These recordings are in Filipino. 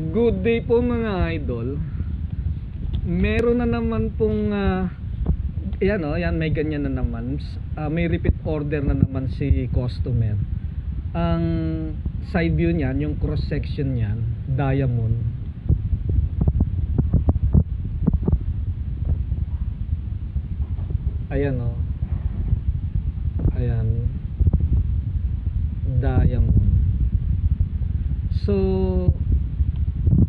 Good day po mga idol. Meron na naman pong ah, yan oh, yan may ganyan na naman. Ah, may repeat order na naman si customer. Ang side view niyan, yung cross section niyan, diamond. Ayan oh. Ayan. Diamond. So,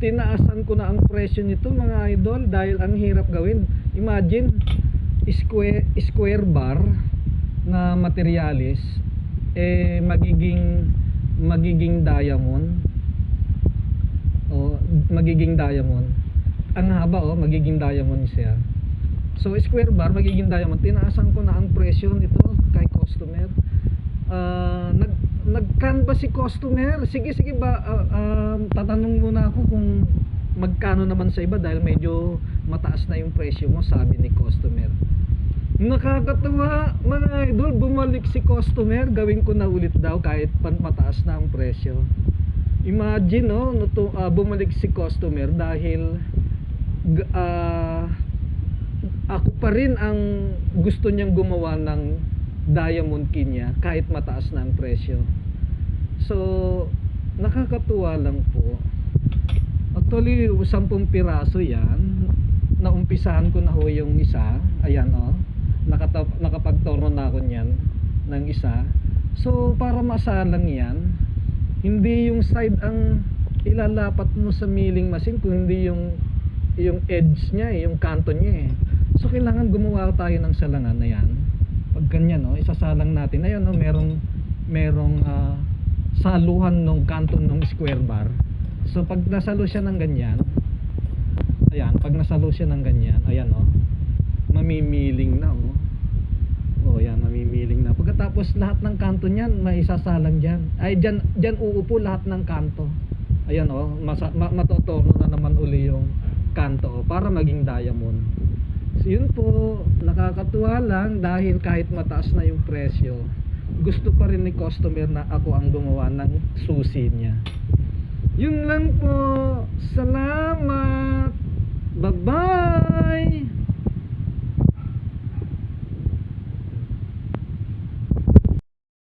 tinaasan ko na ang presyo nito mga idol dahil ang hirap gawin. Imagine, square, square bar na materialis eh magiging magiging diamond. O magiging diamond. Ang haba oh magiging diamond siya. So square bar magiging diamond. Tinaasan ko na ang presyo nito kay customer. Ah, nag nag-canvas si customer. Sige sige ba ah, ah, tatanong ako kung magkano naman sa iba dahil medyo mataas na yung presyo mo sabi ni customer. Nakakatawa mga idol, bumalik si customer, gawin ko na ulit daw kahit pan mataas na ang presyo. Imagine no, nuto, ah, bumalik si customer dahil ah, ako pa rin ang gusto niyang gumawa ng diamond key niya kahit mataas na ang presyo. So, nakakatuwa lang po. Actually, 10 piraso yan. Naumpisahan ko na ho yung isa. Ayan o. Oh. Nakata- nakapagtorno na ako niyan ng isa. So, para masalang yan, hindi yung side ang ilalapat mo sa milling machine kung hindi yung yung edge niya eh, yung kanto niya eh. So kailangan gumawa tayo ng salangan na yan. Pag ganyan no, isasalang natin. Ayun no, merong merong ah, saluhan ng kanto ng square bar. So pag nasalo siya ng ganyan, ayan, pag nasalo siya ng ganyan, ayan oh, mamimiling na oh. Oh, yan, mamimiling na. Pagkatapos lahat ng kanto niyan, may isasalang diyan. Ay diyan diyan uupo lahat ng kanto. Ayan oh, masa, ma, matotorno na naman uli yung kanto oh, para maging diamond. So yun po, nakakatuwa lang dahil kahit mataas na yung presyo, gusto pa rin ni customer na ako ang gumawa ng susi niya. Yun lang po.